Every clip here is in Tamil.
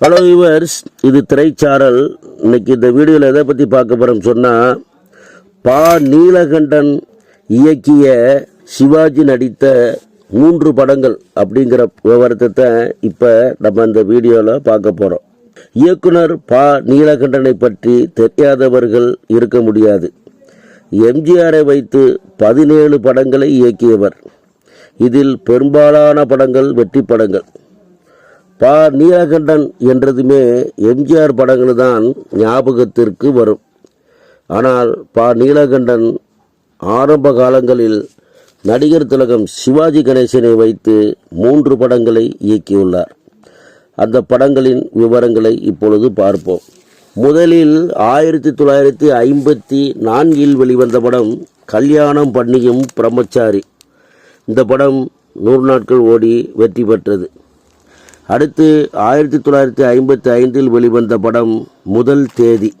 ஹலோ யூவர்ஸ் இது திரைச்சாரல். இன்னைக்கு இந்த வீடியோவில் எதை பற்றி பார்க்க போகிறோம் சொன்னால் பா. நீலகண்டன் இயக்கிய சிவாஜி நடித்த மூன்று படங்கள் அப்படிங்கிற விவரத்தை தான் இப்போ நம்ம இந்த வீடியோவில் பார்க்க போகிறோம் இயக்குனர் பா. நீலகண்டனை பற்றி தெரியாதவர்கள் இருக்க முடியாது. எம்ஜிஆரை வைத்து பதினேழு படங்களை இயக்கியவர். இதில் பெரும்பாலான படங்கள் வெற்றி படங்கள். பா நீலகண்டன் என்றதுமே எம்ஜிஆர் படங்கள் தான் ஞாபகத்திற்கு வரும். ஆனால் பா நீலகண்டன் ஆரம்ப காலங்களில் நடிகர் திலகம் சிவாஜி கணேசனை வைத்து மூன்று படங்களை இயக்கியுள்ளார். அந்த படங்களின் விவரங்களை இப்பொழுது பார்ப்போம். முதலில் ஆயிரத்தி தொள்ளாயிரத்தி ஐம்பத்தி நான்கில் வெளிவந்த படம் கல்யாணம் பண்ணியும் பிரம்மச்சாரி. இந்த படம் நூறு நாட்கள் ஓடி வெற்றி பெற்றது. அடுத்து ஆயிரத்தி தொள்ளாயிரத்தி ஐம்பத்தி ஐந்தில் வெளிவந்த படம் முதல் தேதி.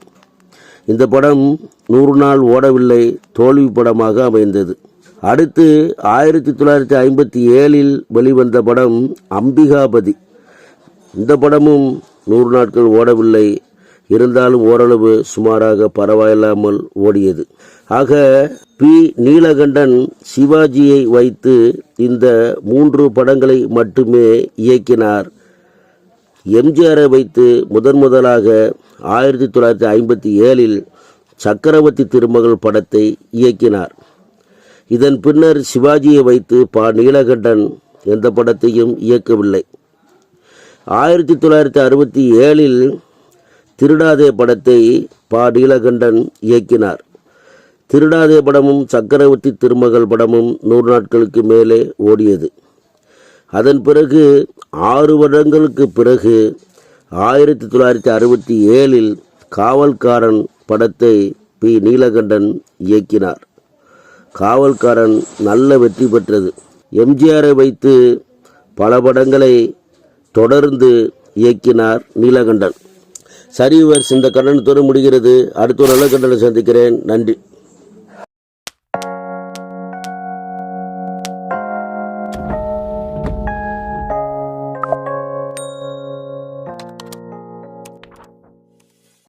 இந்த படம் நூறு நாள் ஓடவில்லை தோல்வி படமாக அமைந்தது. அடுத்து ஆயிரத்தி தொள்ளாயிரத்தி ஐம்பத்தி ஏழில் வெளிவந்த படம் அம்பிகாபதி. இந்த படமும் நூறு நாட்கள் ஓடவில்லை இருந்தாலும் ஓரளவு சுமாராக பரவாயில்லாமல் ஓடியது. ஆக பி. நீலகண்டன் சிவாஜியை வைத்து இந்த மூன்று படங்களை மட்டுமே இயக்கினார். எம்ஜிஆரை வைத்து முதன் முதலாக ஆயிரத்தி தொள்ளாயிரத்தி ஐம்பத்தி ஏழில் சக்கரவர்த்தி திருமகள் படத்தை இயக்கினார். இதன் பின்னர் சிவாஜியை வைத்து பா. நீலகண்டன் எந்த படத்தையும் இயக்கவில்லை. ஆயிரத்தி தொள்ளாயிரத்தி அறுபத்தி ஏழில் திருடாதே படத்தை பா. நீலகண்டன் இயக்கினார். திருடாதே படமும் சக்கரவர்த்தி திருமகள் படமும் நூறு நாட்களுக்கு மேலே ஓடியது. அதன் பிறகு ஆறு வருடங்களுக்கு பிறகு ஆயிரத்தி தொள்ளாயிரத்தி அறுபத்தி ஏழில் காவல்காரன் படத்தை பி. நீலகண்டன் இயக்கினார். காவல்காரன் நல்ல வெற்றி பெற்றது. எம்ஜிஆரை வைத்து பல படங்களை தொடர்ந்து இயக்கினார் நீலகண்டன். சரி விவர்ஸ் இந்த கண்டனத்தோடு முடிகிறது. அடுத்த ஒரு நல்ல கண்டனை சந்திக்கிறேன். நன்றி.